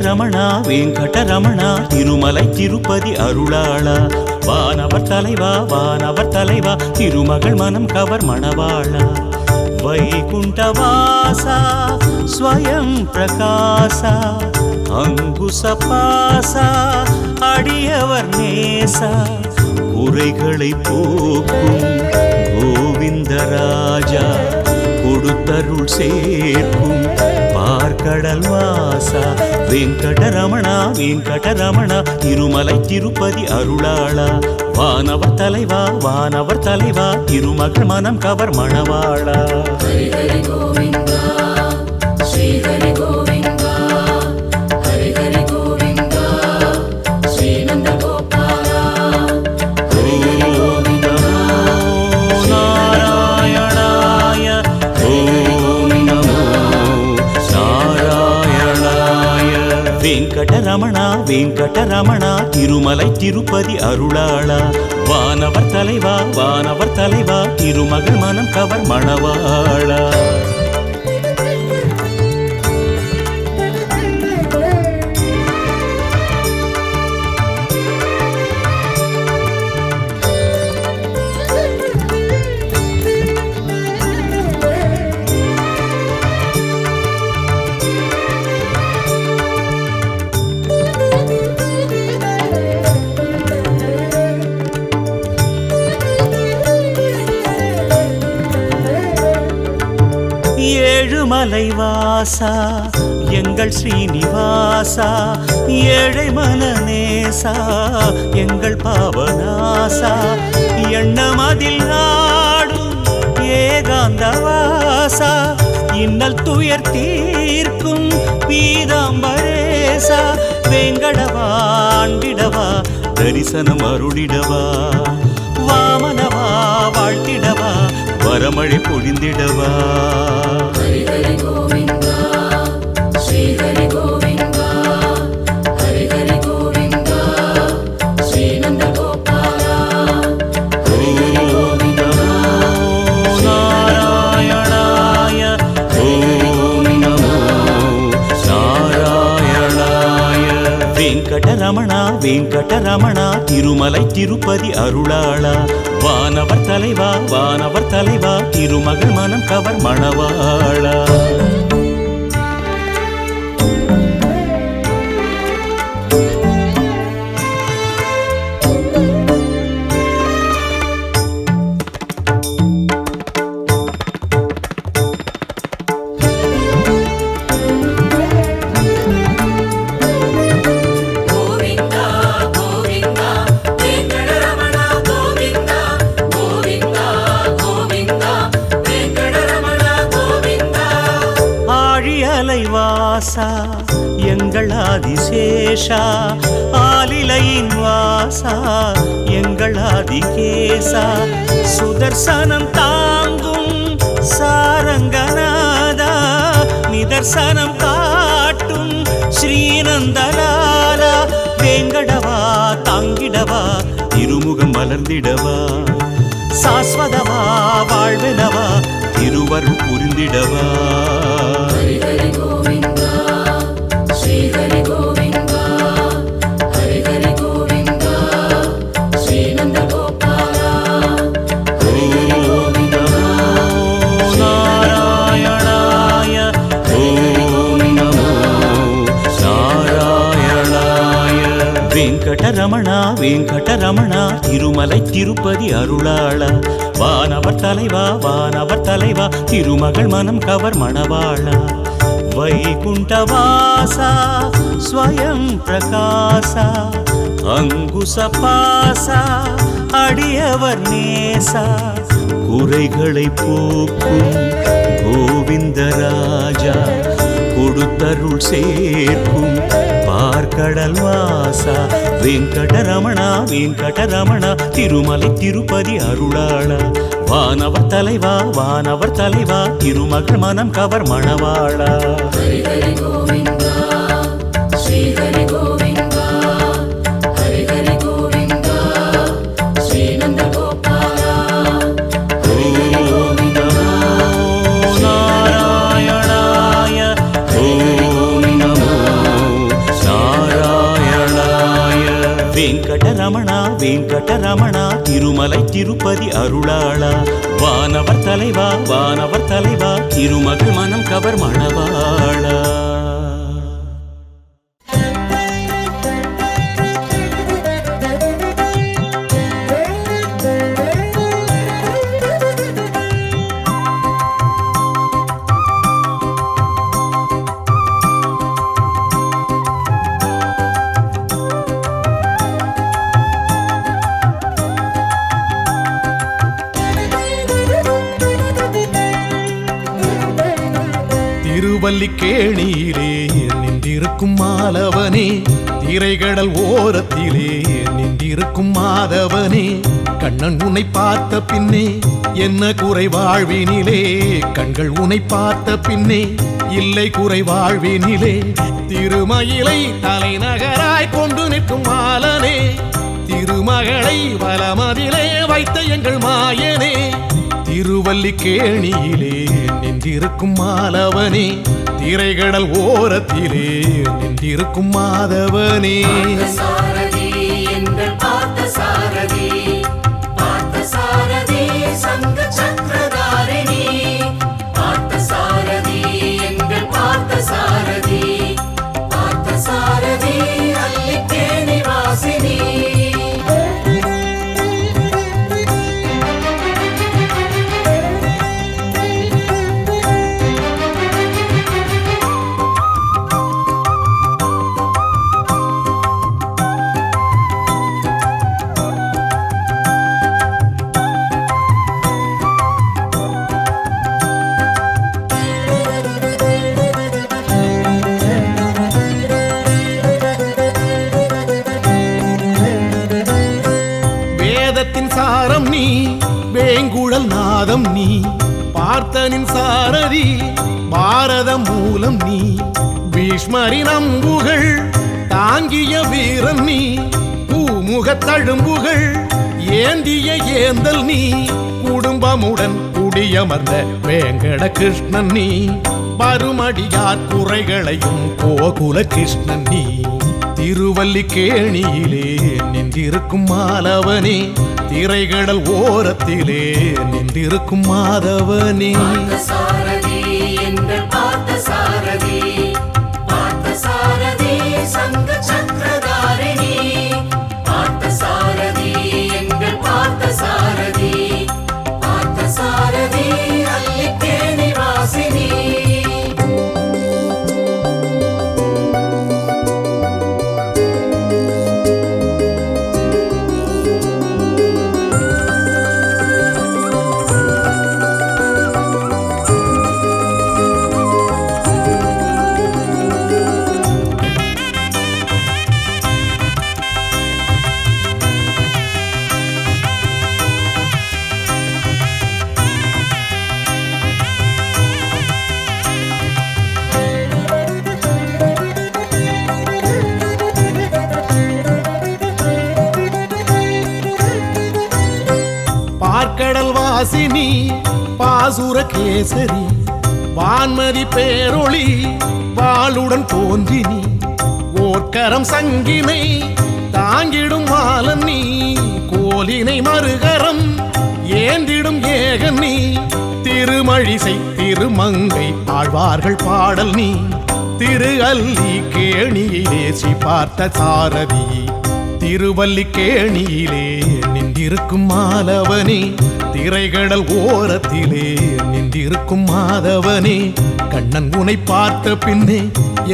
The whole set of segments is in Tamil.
வெங்கடரமணா வெங்கடரமணா திருமலை திருப்பதி அருளாளா. வானவர் தலைவா வானவர் தலைவா திருமகள் மனம் கவர் மணவாளா. வைகுண்டவாசா ஸ்வயம் பிரகாசா. அங்குசபாசா அடியவர் நேசா. குறைகளை போக்கும் கோவிந்தராஜா கொடுத்தருள் சேர்க்கும் பார்க்கடல் வாசா. வெங்கடரமணா வெங்கடரமணா திருமலை திருப்பதி அருளாளா. வானவர் தலைவா வானவர் தலைவா திருமகள் மனம் கவர் மணவாளா. ஸ்ரீஹரி வெங்கடரமணா வெங்கடரமணா திருமலை திருப்பதி அருளாளா. வானவர் தலைவா வானவர் தலைவா திருமகள் மனம் கவர் மணவாளா. ஏழுமலை வாசா எங்கள் ஸ்ரீனிவாசா ஏழை மனநேசா எங்கள் பாவநாசா. எண்ணமதில் நாடும் ஏகாந்தவாசா இன்னல் துயர் தீர்க்கும் பீதாம்பரேசா. வேங்கடவாண்டிடவா தரிசனம் அருளிடவா. வாமனவா வாழ்த்திடவா வரமழை பொழிந்திடவா. வெங்கடரமணா வெங்கடரமணா திருமலை திருப்பதி அருளாளா. வானவர் தலைவா வானவர் தலைவா திருமகள் மனம் கவர் மணவாளா. ஏஷா ஆலிலையின் வாசா எங்கள் ஆதிகேசா. சுதர்சனம் தாங்கும் சாரங்கநாதா நிதர்சனம் காட்டும் ஸ்ரீநந்தலாலா வேங்கடவா தாங்கிடவா திருமுகம் மலர்ந்திடவா சாஸ்வதவா வாழ்வெனவா திருவருள் புரிந்திடவா. வெங்கடரமணா வெங்கடரமணா திருமலை திருப்பதி அருளாளா. வானவர் தலைவா வானவர் தலைவா திருமகள் மனம் கவர் மணவாளா. வைகுண்டவாசா ஸ்வயம் பிரகாசா அங்குசபாசா அடியவர் நேசா. குறைகளை போக்கும் கோவிந்தராஜா. கொடுத்தருள் சேர்க்கும். பார்க்கடல் வாசா வெங்கடரமணா வெங்கடரமணா திருமலை திருப்பதி அருளாளா. வானவர் தலைவா வானவர் தலைவா திருமகள் மனம் கவர் மணவாளா. வெங்கடரமணா வெங்கடரமணா திருமலை திருப்பதி அருளாளா. வானவர் தலைவா வானவர் தலைவா திருமகள் மனம் கவர் மணவாளா. திருவல்லி கேணியிலே நின்றிருக்கும் மாலவனே திரைகடல் ஓரத்திலே நின்றிருக்கும் மாதவனே. கண்ணன் உன்னை பார்த்த பின்னே என்ன குறை வாழ்வினிலே. கண்கள் உன்னை பார்த்த பின்னே இல்லை குறை வாழ்வினிலே. திருமயிலை தலைநகராய் கொண்டு நிற்கும் மாலனே. திருமகளை வலமதிலே வைத்த எங்கள் மாயனே. திருவல்லிக்கேணியிலே நின்றிருக்கும் மாலவனே திரைகடல் ஓரத்திலே நின்றிருக்கும் மாதவனே. சாரம் நீ வேங்குழல் நாதம் நீ பார்த்தனின் சாரதி பாரத மூலம் நீ. பீஷ்மரின் அம்புகள் தாங்கிய வீரன் நீ பூமுக தழும்புகள் ஏந்திய ஏந்தல் நீ. குடும்பமுடன் குடியமர்ந்த வேங்கட கிருஷ்ணன் நீ பருமடியார் குறைகளையும் கோகுல கிருஷ்ணன் நீ. திருவல்லிக்கேணியிலே நின்றிருக்கும் மாலவனே திரைகடல் ஓரத்திலே நின்றிருக்கும் மாதவனே. வாசினி பாசுர கேசரி வான்மதி பேரொளி வாளுடன் தோன்றினி ஓர்க்கரம் சங்கினை தாங்கிடும் மாலன் நீ கோலினை மறுகரம் ஏந்திடும் ஏகன் நீ. திருமழிசை திருமங்கை ஆழ்வார்கள் பாடல் நீ. திரு அல்லி கேணியிலே பார்த்த சாரதி திருவல்லிக்கேணியிலே நின்றிருக்கும் மாதவனே திரைகடல் ஓரத்திலே நின்றிருக்கும் மாதவனே கண்ணன் உனை பார்த்த பின்னே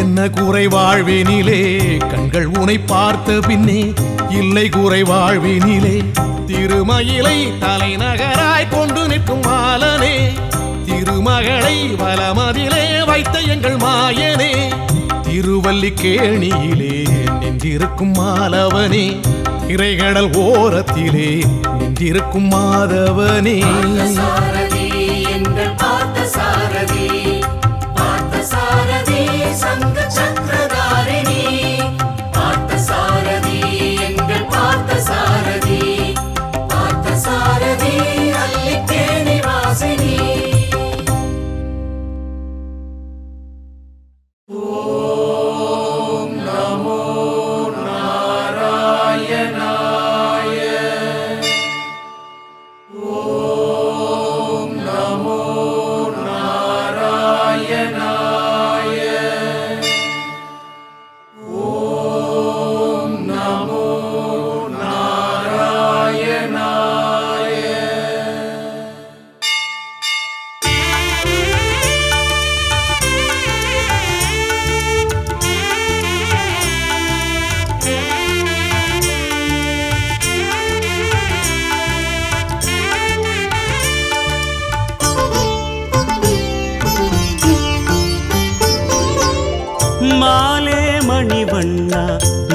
என்ன குறை வாழ்வினிலே கண்கள் உனை பார்த்த பின்னே இல்லை குறை வாழ்வினிலே திருமயிலை தலைநகராய் கொண்டு நிற்கும் மாலனே திருமகளை வலமதிலே வைத்த எங்கள் மாயனே திருவல்லிக்கேணியிலே நின்றிருக்கும் மாலவனே இறைகடல் ஓரத்திலே நின்றிருக்கும் மாதவனே.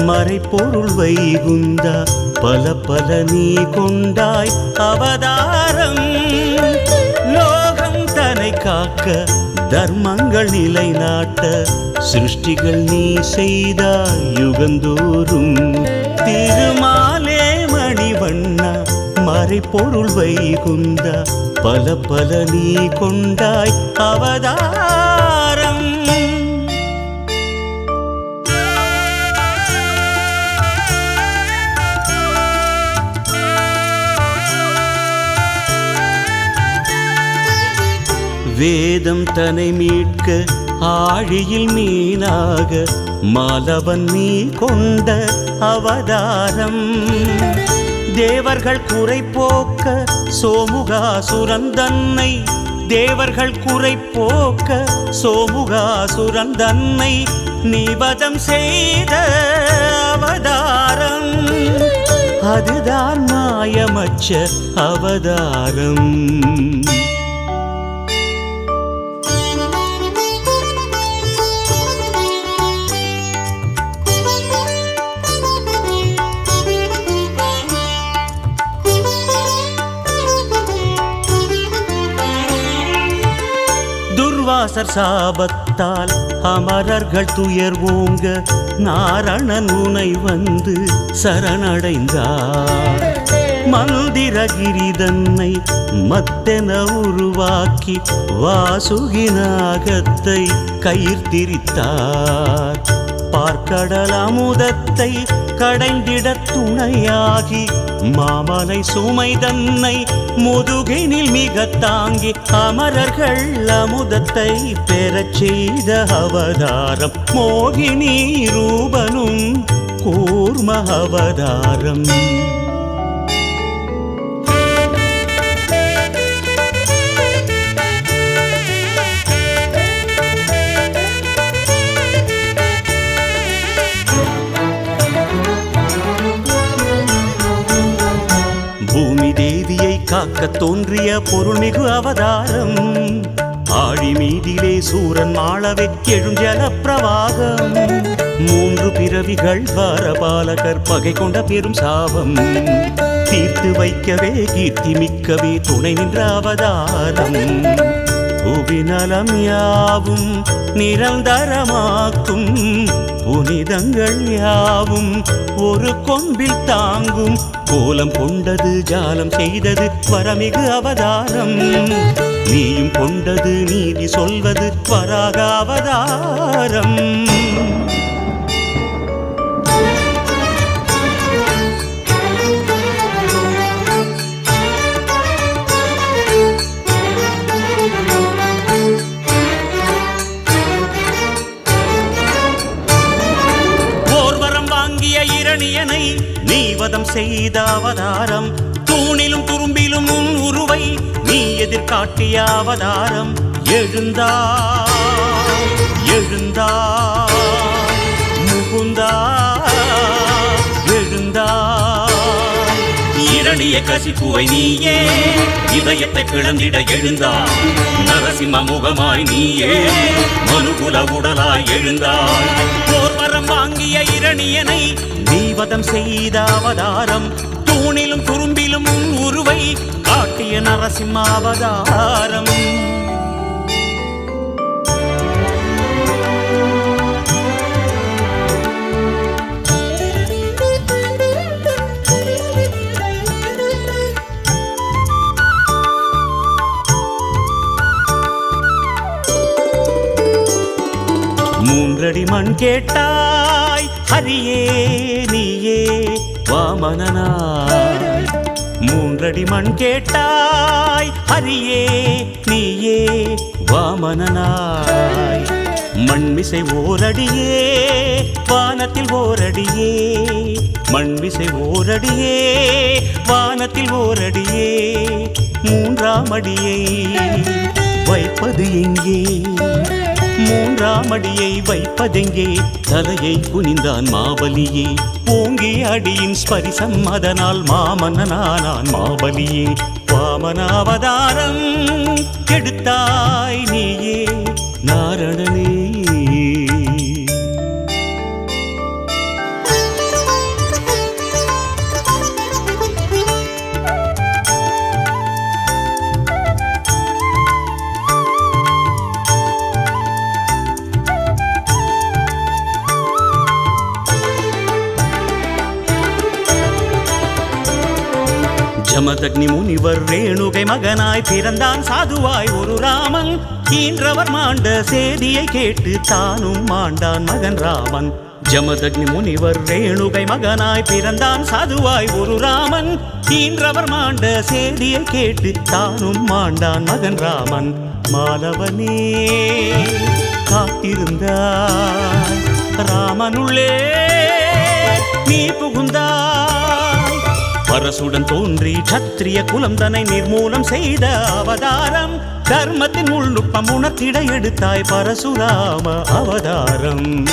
மறைப்பொருள் வைகுந்தா பல பல நீ கொண்டாய் அவதாரம். லோகம் தனை காக்க தர்மங்கள் நிலைநாட்ட சிருஷ்டிகள் நீ செய்தாய் யுகந்தோறும். திருமாலே மணிவண்ணா மறைப்பொருள் வைகுந்தா பல பல நீ கொண்டாய் அவதாரம். வேதம் தன்னை மீட்க ஆழியில் மீனாக மாலவன் நீ கொண்ட அவதாரம். தேவர்கள் குறை போக்க சோமுகாசுரன் தன்னை. தேவர்கள் குறை போக்க சோமுகாசுரன் தன்னை. நிபதம் செய்த அவதாரம். அதுதான் மாயமற்ற அவதாரம். துர்வாசர் சாபத்தால் அமரர்கள் துயர் ஓங்க நாரணன் உனை வந்து சரணடைந்தார். மந்திரகிரிதன்னை மத்தென உருவாக்கி வாசுகிநாகத்தை கயிர்த்திரித்தார் பார்க்கடல் அமுதத்தை கடைந்திட துணையாகி மாமலை சுமை தன்னை முதுகினில் மிக தாங்கி அமரர்கள் அமுதத்தை பெறச் செய்த அவதாரம். மோகினி ரூபனும் கூர்ம அவதாரம். காக்க தோன்றிய பொருள்மிகு அவதாரம். ஆழி மீதிலே சூரன் மாளவே எழும் ஜலப்பிரவாகம். மூன்று பிறவிகள் வாரபாலகர் பகை கொண்ட பெரும் சாபம். தீர்த்து வைக்கவே கீர்த்தி மிக்கவே துணை நின்ற அவதாரம். பூவினலம் யாவும் நிரந்தரமாக்கும். புனிதங்கள் யாவும் ஒரு கொம்பில் தாங்கும். கோலம் கொண்டது ஜாலம் செய்தது வரமிகு அவதாரம். நீயும் கொண்டது நீதி சொல்வது வராக அவதாரம். செய்த அவதாரம் தூணிலும் துரும்பிலும் உன் உருவை நீ எதிர்காட்டிய அவதாரம். எழுந்தா எழுந்தா முகுந்தா எழுந்தா. இரணிய கசிப்புவை நீயே இதயத்தை பிளந்திட எழுந்தா. நரசிம்ம முகமாய் நீயே மனுகுல உடலாய் எழுந்தாள் போர் வரம் வாங்கிய இரணியனை தேவதம் செய்த அவதாரம். தூணிலும் குறும்பிலும் உருவை காட்டிய நரசிம்ம அவதாரம் மூன்றடி மண் கேட்டாய் ஹரியே. வாமனனாய் மூன்றடி மண் கேட்டாய் ஹரியே நீயே வாமனனாய். மண்மிசை ஓரடியே வானத்தில் ஓரடியே. மண்மிசை ஓரடியே வானத்தில் ஓரடியே. மூன்றாம் அடியை வைப்பது எங்கே? மூன்றாம் அடியை வைப்பதெங்கே? தலையை குனிந்தான் மாபலியே ஓங்கி அடியின் ஸ்பரிசம் அதனால் மாமன்னனானான் மாபலியே வாமனாவதாரம் கெடுத்தாய் நீயே. ஜமதக்னி முனிவர் ரேணுகை மகனாய் பிறந்தான் சாதுவாய் ஒரு ராமன். ஈன்றவர் மாண்ட சேதியை கேட்டு தானும் மாண்டான் மகன் ராமன். ஜமதக்னி முனிவர் ரேணுகை மகனாய் பிறந்தான் சாதுவாய் ஒரு ராமன். தீன்றவர் மாண்ட சேதியை கேட்டு தானும் மாண்டான் மகன் ராமன். மாலவனே காத்திருந்தாய். ராமனுள்ளே நீ புகுந்தாய். அரசுடன் தோன்றி சத்திரிய குலம் தன்னை நிர்மூலம் செய்த அவதாரம். தர்மத்தின் உள்நுட்பம் உணர்த்திட எடுத்தாய் பரசுராம அவதாரம்.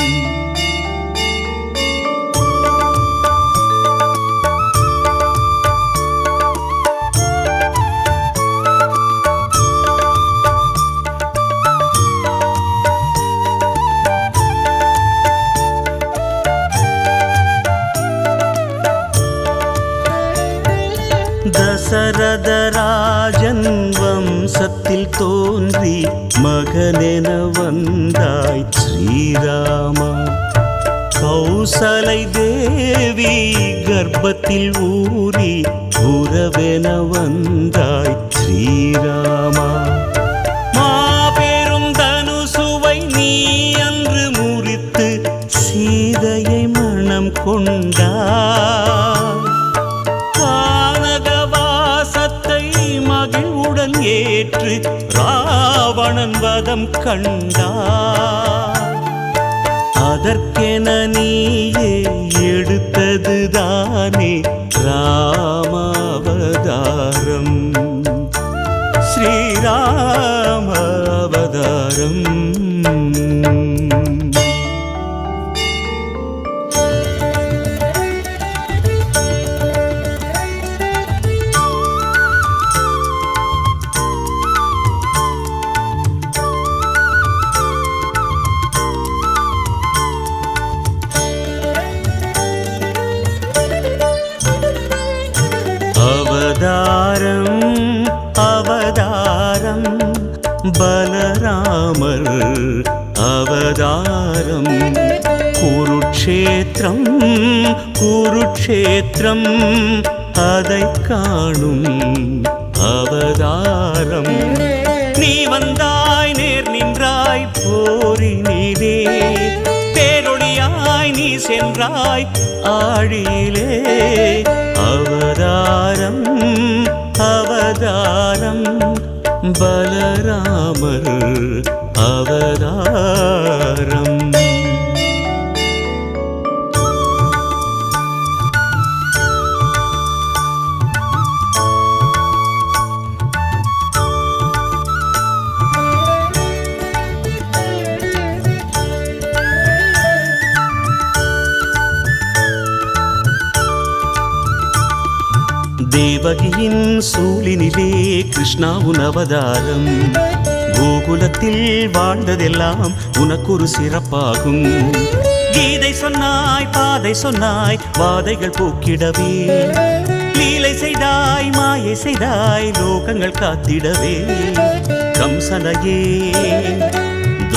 தசரதராஜன் வம்சத்தில் தோன்றி மகனென வந்தாய் ஸ்ரீராமா. கௌசலை தேவி கர்ப்பத்தில் ஊறி உறவென வந்தாய் ஸ்ரீராமா. மாபெரும் தனுசுவை நீ அன்று முறித்து சீதையை மனம் ராவணன் வதம் கண்டார் அதற்கென நீயே எடுத்ததுதானே ரா குருக்ஷேத்திரம் குருக்ஷேத்திரம் அதை காணும் அவதாரம். நீ வந்தாய் நேர் நின்றாய் போரினிலே. பேரொழியாய் நீ சென்றாய் ஆழியிலே. அவதாரம் அவதாரம் பலராமர் அவதாரம். தேவகியின் சூழினிலே கிருஷ்ணா உன் அவதாரம் கோகுலத்தில் வாழ்ந்ததெல்லாம் உனக்கொரு சிறப்பாகும். கீதை சொன்னாய் பாதை சொன்னாய் வாதைகள் போக்கிடவே. லீலை செய்தாய் மாயை செய்தாய் லோகங்கள் காத்திடவே. கம்சனையே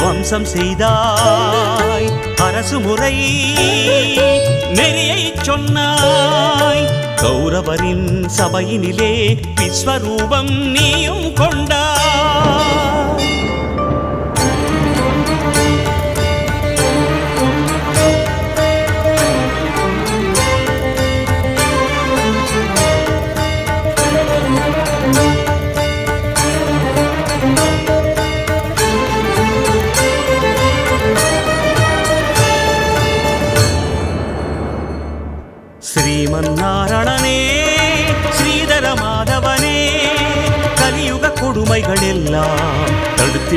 வம்சம் செய்தாய். அரசு முறை நெறியை சொன்னாய். கௌரவரின் சபையினிலே விஸ்வரூபம் நீயும் கொண்டாய்.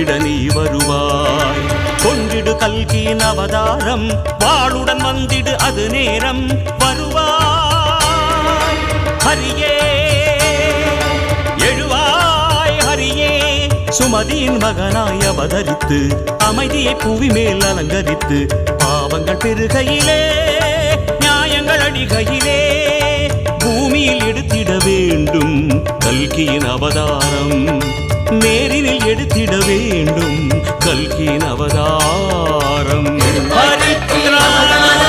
தடுத்திட நீ வருவாய். கொண்டிடு கல்கியின் அவதாரம் வாளுடன் வந்திடு அது நேரம் வருவாய். ஹரியே எழுவாய் ஹரியே. சுமதியின் மகனாய் அவதரித்து அமைதியை புவி மேல் அலங்கரித்து பாவங்கள் பெருகையிலே நியாயங்கள் அடிகையிலே பூமியில் எடுத்திட வேண்டும் கல்கியின் அவதாரம். நேரில் எடுத்திட வேண்டும் கல்கின் அவதாரம் ஹரித்ராண